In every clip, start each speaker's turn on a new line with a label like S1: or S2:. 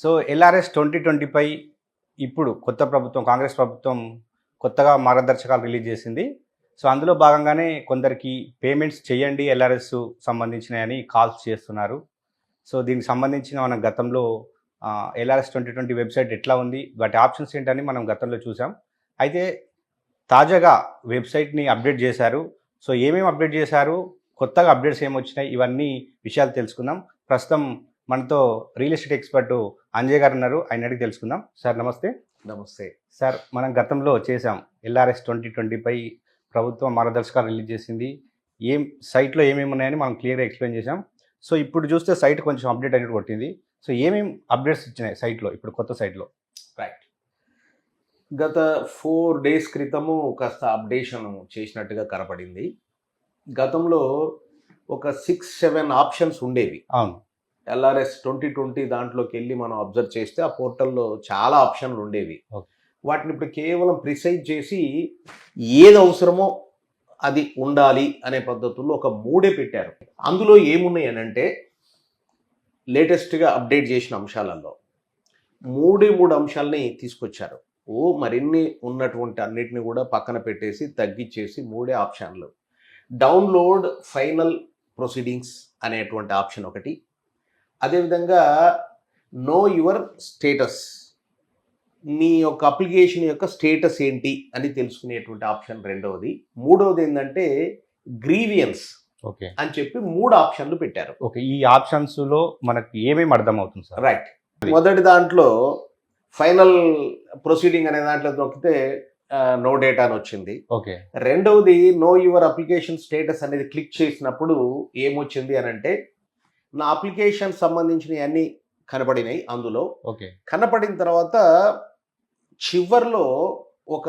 S1: So LRS twenty ట్వంటీపై ఇప్పుడు కొత్త ప్రభుత్వం కాంగ్రెస్ ప్రభుత్వం కొత్తగా మార్గదర్శకాలు రిలీజ్ చేసింది. సో అందులో భాగంగానే కొందరికి పేమెంట్స్ చేయండి ఎల్ఆర్ఎస్ సంబంధించినవి కాల్స్ చేస్తున్నారు. సో దీనికి సంబంధించిన మనం గతంలో ఎల్ఆర్ఎస్ ట్వంటీ ట్వంటీ వెబ్సైట్ ఎట్లా ఉంది వాటి ఆప్షన్స్ ఏంటని మనం గతంలో చూసాం. అయితే తాజాగా వెబ్సైట్ని అప్డేట్ చేశారు. సో ఏమేమి అప్డేట్ చేశారు కొత్తగా అప్డేట్స్ ఏమొచ్చినాయి ఇవన్నీ విషయాలు తెలుసుకుందాం. ప్రస్తుతం మనతో రియల్ ఎస్టేట్ ఎక్స్పర్ట్ అంజయ్ గారు ఉన్నారు. ఆయన అడిగి తెలుసుకుందాం. సార్ నమస్తే.
S2: నమస్తే.
S1: సార్ మనం గతంలో చేసాం ఎల్ఆర్ఎస్ ట్వంటీ ట్వంటీపై ప్రభుత్వం మార్గదర్శకాలు రిలీజ్ చేసింది. ఏం సైట్లో ఏమేమి ఉన్నాయని మనం క్లియర్గా ఎక్స్ప్లెయిన్ చేసాం సో ఇప్పుడు చూస్తే సైట్ కొంచెం అప్డేట్ అనేది కొట్టింది. సో ఏమేమి అప్డేట్స్ ఇచ్చినాయి సైట్లో ఇప్పుడు కొత్త సైట్లో?
S2: రైట్. గత ఫోర్ డేస్ క్రితము కాస్త అప్డేషన్ చేసినట్టుగా కనపడింది. గతంలో ఒక సిక్స్ సెవెన్ ఆప్షన్స్ ఉండేవి.
S1: అవును.
S2: ఎల్ఆర్ఎస్ ట్వంటీ ట్వంటీ దాంట్లోకి వెళ్ళి మనం అబ్జర్వ్ చేస్తే ఆ పోర్టల్లో చాలా ఆప్షన్లు ఉండేవి. వాటిని ఇప్పుడు కేవలం ప్రిసైజ్ చేసి ఏది అవసరమో అది ఉండాలి అనే పద్ధతుల్లో ఒక మూడే పెట్టారు. అందులో ఏమున్నాయి అని అంటే లేటెస్ట్గా అప్డేట్ చేసిన అంశాలలో మూడే మూడు అంశాలని తీసుకొచ్చారు. ఓ మరిన్ని ఉన్నటువంటి అన్నిటిని కూడా పక్కన పెట్టేసి తగ్గించేసి మూడే ఆప్షన్లు. డౌన్లోడ్ ఫైనల్ ప్రొసీడింగ్స్ అనేటువంటి ఆప్షన్ ఒకటి అదేవిధంగా నో యువర్ స్టేటస్ నీ యొక్క అప్లికేషన్ యొక్క స్టేటస్ ఏంటి అని తెలుసుకునేటువంటి ఆప్షన్ రెండవది. మూడవది ఏంటంటే గ్రీవియన్స్
S1: ఓకే.
S2: అని చెప్పి మూడు ఆప్షన్లు పెట్టారు.
S1: ఓకే ఈ ఆప్షన్స్లో మనకి ఏమేమి అర్థమవుతుంది సార్?
S2: రైట్ మొదటి దాంట్లో ఫైనల్ ప్రొసీడింగ్ అనే దాంట్లో నొక్కితే నో డేటా అని వచ్చింది.
S1: ఓకే.
S2: రెండవది నో యువర్ అప్లికేషన్ స్టేటస్ అనేది క్లిక్ చేసినప్పుడు ఏమొచ్చింది అని అంటే నా అప్లికేషన్ సంబంధించినవి అన్నీ కనపడినాయి అందులో.
S1: ఓకే.
S2: కనపడిన తర్వాత చివర్లో ఒక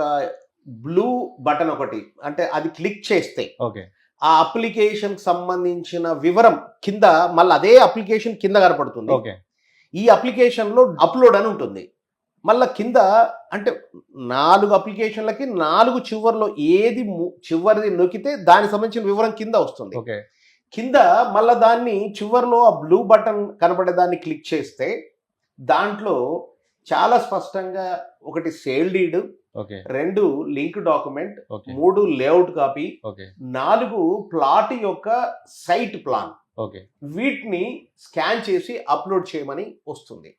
S2: బ్లూ బటన్ ఒకటి అంటే అది క్లిక్ చేస్తే
S1: ఓకే.
S2: ఆ అప్లికేషన్ సంబంధించిన వివరం కింద మళ్ళీ అదే అప్లికేషన్ కింద కనపడుతుంది.
S1: ఓకే.
S2: ఈ అప్లికేషన్లో అప్లోడ్ అని ఉంటుంది. మళ్ళా కింద అంటే నాలుగు అప్లికేషన్లకి నాలుగు చివర్లో ఏది చివరిది నొక్కితే దానికి సంబంధించిన వివరం కింద వస్తుంది.
S1: ఓకే.
S2: కింద మళ్ళా దాన్ని చివర్లో ఆ బ్లూ బటన్ కనబడే దాన్ని క్లిక్ చేస్తే దాంట్లో చాలా స్పష్టంగా ఒకటి సేల్ డీడ్
S1: ఓకే.
S2: రెండు లింక్ డాక్యుమెంట్ మూడు లేఅవుట్ కాపీ నాలుగు ప్లాట్ యొక్క సైట్ ప్లాన్
S1: ఓకే.
S2: వీటిని స్కాన్ చేసి అప్లోడ్ చేయమని వస్తుంది.